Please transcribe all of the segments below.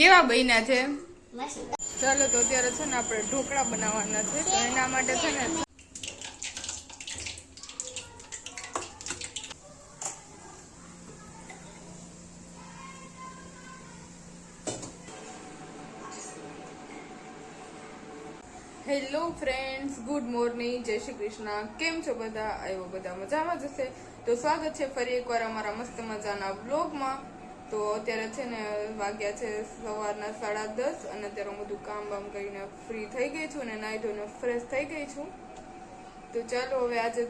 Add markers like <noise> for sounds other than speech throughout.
કેવા બન્યા છે? ચાલો તો અત્યારે છે ને આપણે ઢોકળા બનાવવાના છે. તો એના માટે છે ને હેલો ફ્રેન્ડ્સ ગુડ મોર્નિંગ જય શ્રી કૃષ્ણ. કેમ છો બધા? આવ્યો બધા મજામાં જશે તો સ્વાગત છે ફરી એકવાર અમારા મસ્ત મજાના બ્લોગમાં તો અત્યારે છે ને વાગ્યા છે સવારના સાડા દસ અને અત્યારે હું બધું કામ બામ કરીને ફ્રી થઈ ગઈ છું અને નાહી ધોઈને ફ્રેશ થઈ ગઈ છું. તો ચાલો હવે આજે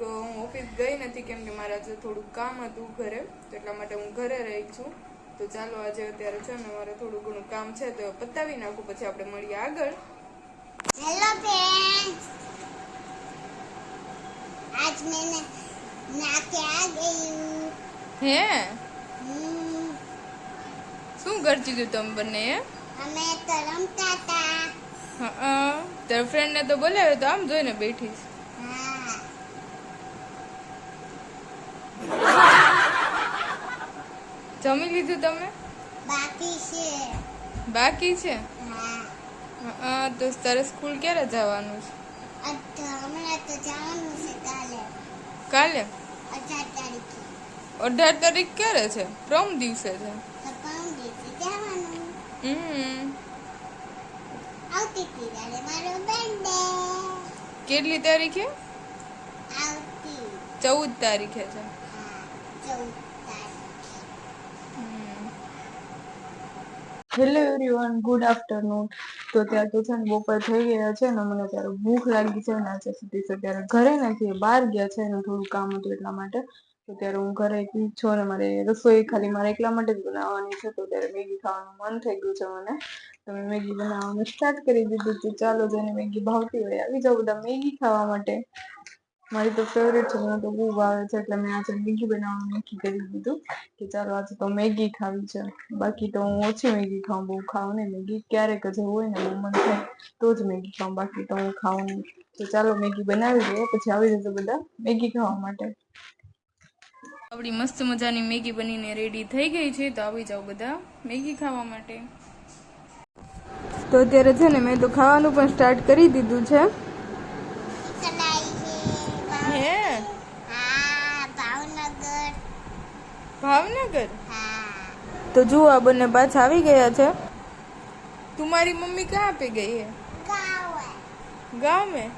હું ઓફિસ ગઈ નથી કેમ કે મારે આજે થોડું કામ હતું ઘરે તો એટલા માટે હું ઘરે રહી છું. તો ચાલો આજે અત્યારે છે ને મારે થોડું ઘણું કામ છે તો પતાવી નાખું પછી આપણે મળીએ આગળ. હેલો ફ્રેન્ડ્સ આજ મેં નાખ્યા ગયું હે? હમ. શું કરતી તું તમે બંને અમે તો રમતા હતા. હા તાર ફ્રેન્ડ ને તો બોલાવ્યો તો આમ જોઈને બેઠી છે. જમી લીધું તમે? બાકી છે. બાકી છે? હા. તો તારે સ્કૂલ ક્યારે જવાનું છે? કાલે. કાલે? અઢાર તારીખ. ક્યારે છે? પ્રમ દિવસે છે. આવતી હતી મારો બર્થડે કેટલી તારીખે આવતી ચૌદ તારીખે. છે હેલો એવરીવન ગુડ આફ્ટરનૂન તો ત્યાં તો છે ને બપોર થઈ ગયા છે ને મને ત્યારે ભૂખ લાગી છે ને આજે સુધી તો ત્યારે ઘરે નથી બહાર ગયા છે ને થોડું કામ હતું એટલા માટે. તો ત્યારે હું ઘરે એકલી છું અને મારે રસોઈ ખાલી મારે એકલા માટે જ બનાવવાની છે, તો ત્યારે મેગી ખાવાનું મન થઈ ગયું છે મને. તો મેં મેગી બનાવવાનું સ્ટાર્ટ કરી દીધું તો ચાલો જેને મેગી ભાવતી હોય આવી જાઓ બધા મેગી ખાવા માટે. મારી તો ફેવરેટ છે, મને તો બહુ ભાવે છે, એટલે મેં આજે મેગી બનાવવાનું નક્કી કરી દીધું કે ચાલો આજે તો મેગી ખાવી છે. બાકી તો હું ઓછી મેગી ખાઉં, બહુ ખાઉં નહીં. મેગી ક્યારેક જ હોય ને મન થાય તો જ મેગી ખાઉં, બાકી તો હું ખાઉં નહીં. તો ચાલો મેગી બનાવી દઈએ પછી આવી જશે બધા મેગી ખાવા માટે. આપણી મસ્ત મજાની મેગી બનીને રેડી થઈ ગઈ છે તો આવી જાઓ બધા મેગી ખાવા માટે. તો અત્યારે છે ને મેં તો ખાવાનું પણ સ્ટાર્ટ કરી દીધું છે. ભાવનગર. તો જુઓ આ બંને પાછા આવી ગયા છે. તું મારી મમ્મી ક્યાં આપી ગઈ હે? ગામે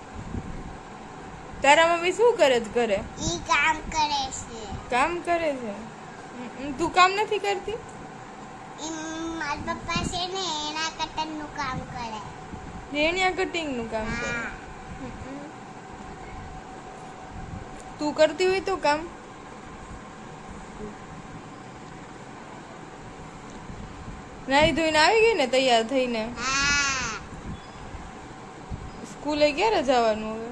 તારા મમ્મી શું કરે છે ઘરે? ઈ કામ કરે છે. કામ કરે છે? તું કામ નથી કરતી? મારા પપ્પા છે ને એના કટનનું કામ કરે. રેણિયા કટિંગનું કામ કરે? તું કરતી હોય તો કામ? નાઈ ધોઈને આવી ગઈ ને તૈયાર થઈને? સ્કૂલે ક્યારે જવાનું હવે?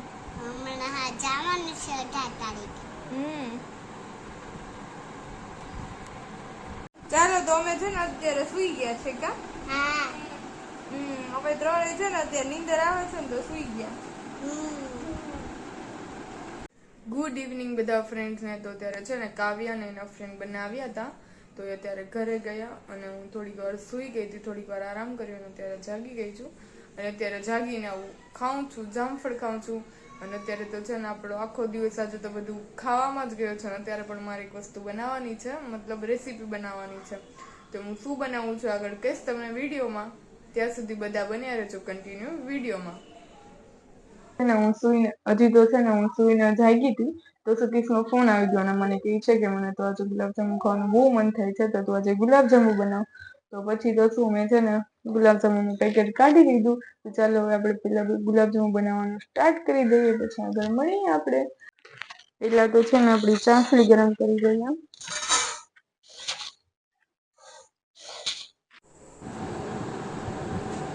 જવાનું છે અઢાર તારીખે. હમ. ચાલો તો અમે છે ને અત્યારે સુઈ ગયા છે કા? હા. હમ હવે ત્રણે છે ને અત્યારે નીંદર આવે છે ને તો સુઈ ગયા. ગુડ ઇવનિંગ બધા ફ્રેન્ડ્સને તો અત્યારે છે ને કાવ્યા ને એના ફ્રેન્ડ બંને આવ્યા હતા. તો એ અત્યારે ઘરે ગયા અને હું થોડીક વાર સૂઈ ગઈ હતી થોડીક વાર આરામ કર્યો અને અત્યારે જાગી ગઈ છું. અને અત્યારે જાગીને આવું ખાઉં છું જામફળ ખાઉં છું. અને અત્યારે તો છે ને આપણો આખો દિવસ આજે તો બધું ખાવામાં જ ગયો છે અને અત્યારે પણ મારે એક વસ્તુ બનાવવાની છે, મતલબ રેસીપી બનાવવાની છે. તો હું શું બનાવું છું આગળ કહીશ તમને વિડીયોમાં. ત્યાં સુધી બધા બન્યા રહેજો કન્ટિન્યુ વિડીયોમાં. છે ને હું સુઈને, હજી તો છે ને હું સુઈને જાગી હતી, તો સતીશનો ફોન આવી ગયો અને મને કહે છે કે મને તો આજે ગુલાબજાંબુ ખાવાનું બહુ મન થાય છે, તો તું આજે ગુલાબજાંબુ બનાવ. તો પછી તો શું, મેં છે ને ગુલાબજાંબુનું પેકેટ કાઢી તો ચાલો હવે આપણે પેલા ગુલાબજાંબુ બનાવવાનું સ્ટાર્ટ કરી દઈએ, પછી આગળ મળીએ આપણે. પેલા તો છે ને આપણી ચાસણી ગરમ કરી દઈએ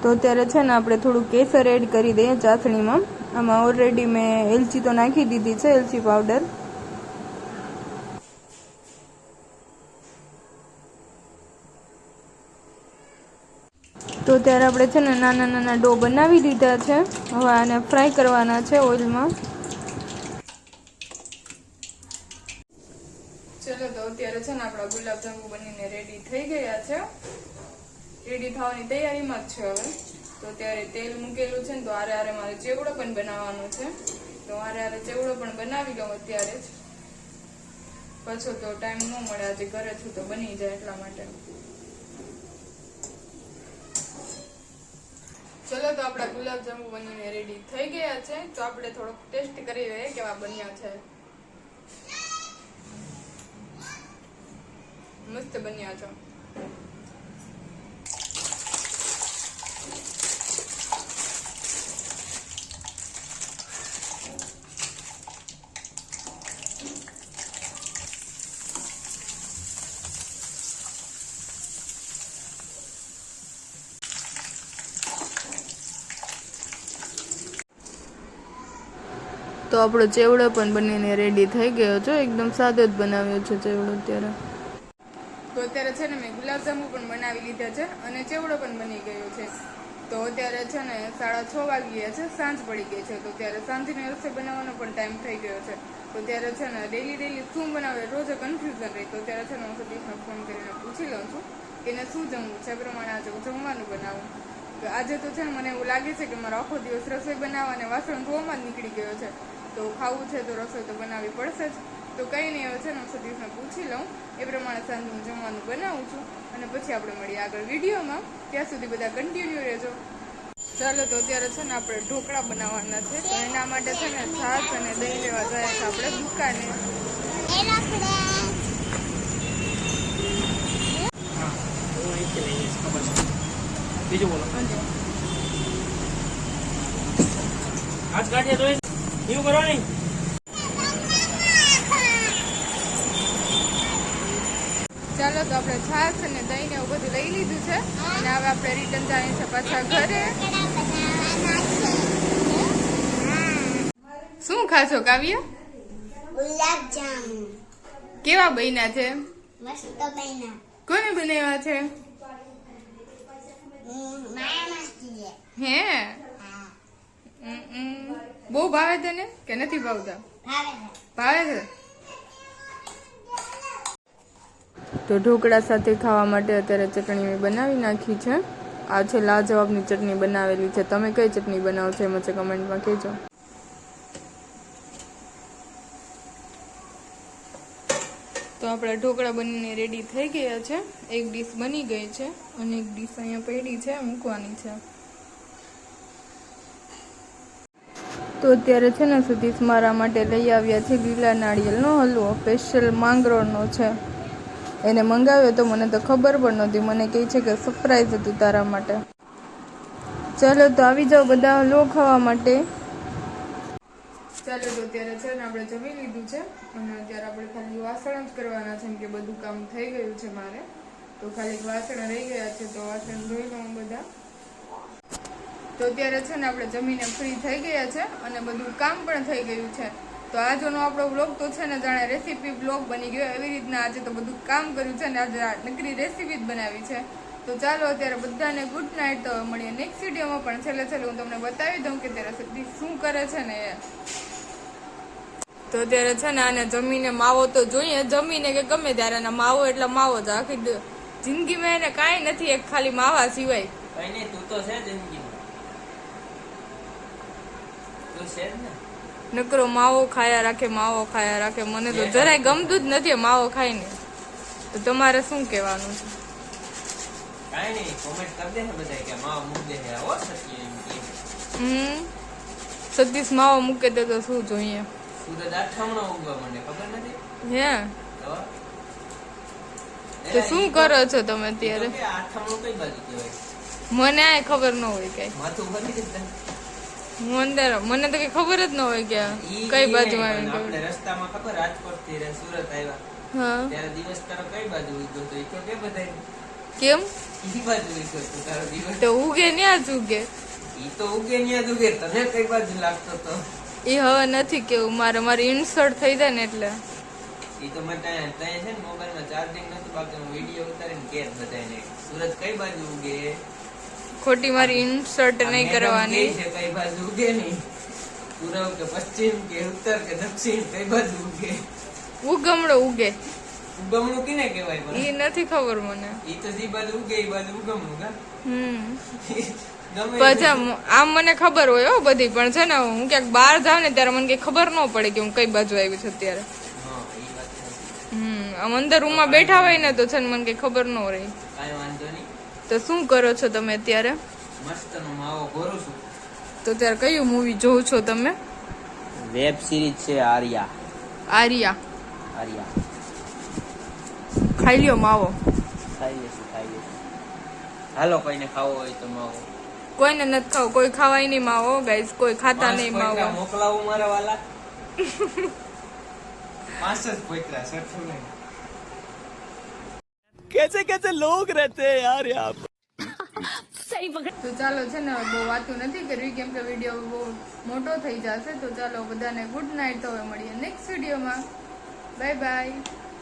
તો અત્યારે છે ને આપણે થોડું કેસર એડ કરી દઈએ ચાસણીમાં. આમાં ઓલરેડી મેં એલચી તો નાખી દીધી છે, એલચી પાવડર તો ત્યારે આપણે છે ને નાના નાના ડો બનાવી દીધા છે. હવે આને ફ્રાય કરવાના છે ઓઇલમાં. ચલો તો અત્યારે છે ને આપણા ગુલાબજાંબુ બનીને રેડી થઈ ગયા છે. રેડી થવાની તૈયારીમાં જ છે હવે. તો ત્યારે તેલ મૂકેલું છે ને તો આરે આરે મારે ચેવડો પણ બનાવવાનો છે. તો આરે આરે ચેવડો પણ બનાવી લઉં અત્યારે જ. પાછો તો ટાઈમ ન મળે, આજે ઘરે છું તો બની જાય એટલા માટે. ચલો તો આપણા ગુલાબજાંબુ બનીને રેડી થઈ ગયા છે. તો આપણે થોડોક ટેસ્ટ કરી લઈએ કેવા બન્યા છે. મસ્ત બન્યા છે. તો આપણો ચેવડો પણ બનીને રેડી થઈ ગયો છે. એકદમ સાદો જ બનાવ્યો છે ચેવડો અત્યારે. તો અત્યારે છે ને મેં ગુલાબજાંબુ પણ બનાવી લીધા છે અને ચેવડો પણ બની ગયો છે. તો અત્યારે છે ને સાડા છ વાગી ગયા છે, સાંજ પડી ગઈ છે. તો ત્યારે સાંજની રસોઈ બનાવવાનો પણ ટાઈમ થઈ ગયો છે. તો ત્યારે છે ને ડેલી ડેલી શું બનાવે રોજ કન્ફ્યુઝન રહી. તો ત્યારે છે ને હું સતીશને ફોન કરીને પૂછી લઉં છું કે એને શું જમવું છે. પ્રમાણે આજે હું જમવાનું બનાવું. આજે તો છે ને મને એવું લાગે છે કે મારો આખો દિવસ રસોઈ બનાવવા અને વાસણ ધોવામાં જ નીકળી ગયો છે. તો ખાવું છે, તો રસોઈ તો બનાવવી પડશે જ. તો કંઈ નહીં, હવે છે ને હું સતીશને પૂછી લઉં. એ પ્રમાણે સાંજે હું જમવાનું બનાવું છું. અને પછી આપણે મળીએ આગળ વિડીયોમાં. ત્યાં સુધી બધા કન્ટિન્યુ રહેજો. ચાલો, તો અત્યારે છે ને આપણે ઢોકળા બનાવવાના છે. તો એના માટે છે ને છાશ અને દહીં લેવા જાય છે આપણે દુકાને. બીજું બોલો. આજ કાઢીએ એવું કરો નહીં ચાલો તો આપણે છાશ અને દહીં ને એવું બધું લઈ લીધું છે. અને હવે આપણે રિટર્ન જઈએ છે પાછા ઘરે. શું ખાશો કાવ્ય? ગુલાબ જામુ કેવા બન્યા છે? મસ્ત બન્યા. કોને બનાવ્યા છે? હે. બહુ ભાવે તને કે નથી ભાવતા? ભાવે છે. તો ઢોકળા સાથે ખાવા માટે અત્યારે ચટણી મેં બનાવી નાખી છે. આ છે લાજવાબની ચટણી બનાવેલી છે. તમે કઈ ચટણી બનાવો છો? એમાં છે કમેન્ટમાં કહેજો. તો આપણા ઢોકળા બનીને રેડી થઈ ગયા છે. એક ડીશ બની ગઈ છે અને એક ડીશ અહીંયા પડી છે મૂકવાની છે. તો અત્યારે છે ને સતીશ મારા માટે લઈ આવ્યા છે લીલા નાળિયેરનો હલવો સ્પેશિયલ માંગરોળનો છે. એને મંગાવ્યો તો મને તો ખબર પણ નહોતી. મને કહે છે કે સરપ્રાઈઝ હતું તારા માટે. ચાલો તો આવી જાઓ બધા હલવો ખાવા માટે. ચાલો તો અત્યારે છે ને આપણે જમી લીધું છે. અને અત્યારે આપણે ખાલી વાસણ જ કરવાના છે કે બધું કામ થઈ ગયું છે મારે. તો ખાલી વાસણ રહી ગયા છે, તો વાસણ ધોઈ લઉં બધા. તો અત્યારે છે ને આપણે જમીને ફ્રી થઈ ગયા છે અને બધું કામ પણ થઈ ગયું છે. તો આજનો આપણો બ્લોગ તો છે ને જાણે રેસીપી બ્લોગ બની ગયો. એવી રીતના આજે તો બધું કામ કર્યું છે ને આજે નકરી રેસીપી જ બનાવી છે. તો ચાલો અત્યારે બધાને ગુડ નાઇટ તો મળીએ નેક્સ્ટ વિડીયોમાં પણ છેલ્લે છેલ્લે હું તમને બતાવી દઉં કે ત્યારે સુધી શું કરે છે ને એ. તો અત્યારે છે ને આને જમીને માવો તો જોઈએ. જમીને કે ગમે ત્યારે આને માવો એટલે માવો જ. આખી જિંદગીમાં એને કાંઈ નથી એક ખાલી માવા સિવાય. કઈ નહીં તું તો છે જિંદગીમાં તું છે જ ને નકરો માવો ખાયા રાખે માવો ખાયા રાખે. મને તો જરાય ગમતું જ નથી માવો ખાઈને. તો તમારે શું કહેવાનું છે? કાંઈ નહીં કોમેન્ટ કરી દે ને બધા કે માં મૂક દે હે હમ. સતીશ માવો મૂકે તો તો શું જોઈએ? સૂરજ આઠમણો ઉગવા મને ખબર નથી? હે? તો? શું કરો છો તમે અત્યારે? કે કઈ બાજુ કહેવાય? મને આ ખબર ન હોય કઈ. માથું ભરી. હું અંદર મને તો કઈ ખબર જ ન હોય કે કઈ બાજુ આવી આપણે રસ્તામાં ખબર રાજકોટથી સુરત આવ્યા. હા. ત્યારે દિવસ તારો કઈ બાજુ ઉગ્યો તો? એ તો કે બધાય. કેમ? ઈ બાજુ ઉગ્યો તો તારો દિવસ. તો ઉગે ન્યા જ ઉગે. ઈ તો ઉગે ન્યા જ ઉગે તને કઈ બાજુ લાગતો તો? એ હવે નથી કેવું મારે મારી ઇન્સર્ટ થઈ જાય ને એટલે. ઈ તો મેં ત્યાં ત્યાં છે ને મોબાઈલમાં ચાર્જિંગ નથી બાકી હું વીડિયો ઉતારીને કેર બધાને સુરત કઈ બાજુ ઉગે? ખોટી મારી ઇન્સર્ટ નહીં કરવાની. કહે છે કઈ બાજુ ઉગે નહીં. પૂર્વ કે પશ્ચિમ કે ઉત્તર કે દક્ષિણ કઈ બાજુ ઉગે? ઉગમડો ઉગે. ઉગમણું કિને કહેવાય એ નથી ખબર મને. ઈ તો જે બાજુ ઉગે ઈ બાજુ ઉગમણું કા? હમ. પછી આમ મને ખબર હોય હો બધી પણ છે ને હું ક્યાંક બહાર જાઉં ને ત્યારે મને કઈ ખબર ન પડે કે હું કઈ બાજુ આવી છું અત્યારે. હમ આમ અંદર રૂમમાં બેઠા હોય ને તો છે ને મને કઈ ખબર ન રહી. કાંઈ વાંધો નહીં. તો શું કરો છો તમે અત્યારે? માવો છું. તો ત્યારે કયું મૂવી જોવ છો તમે? વેબ સિરીઝ છે આર્યા. આર્યા. આર્યા. ખાઈ લ્યો માવો. ખાઈ લેશું ખાઈ લેશું. હાલો કોઈને ખાવો હોય તો માવો. કોઈને નથી ખાવ કોઈ ખાવાય નહીં માવો ગાઈસ કોઈ ખાતા નહીં માવો. મોકલાવું મારા વાલા? <laughs> પાંચ જ પોઈકરા સરખું નહીં. તો ચાલો છે ને બહુ વાતું નથી કરવી કેમ કે વીડિયો બહુ મોટો થઈ જશે. તો ચાલો બધાને ગુડ નાઇટ તો હવે મળીએ નેક્સ્ટ વિડીયોમાં બાય બાય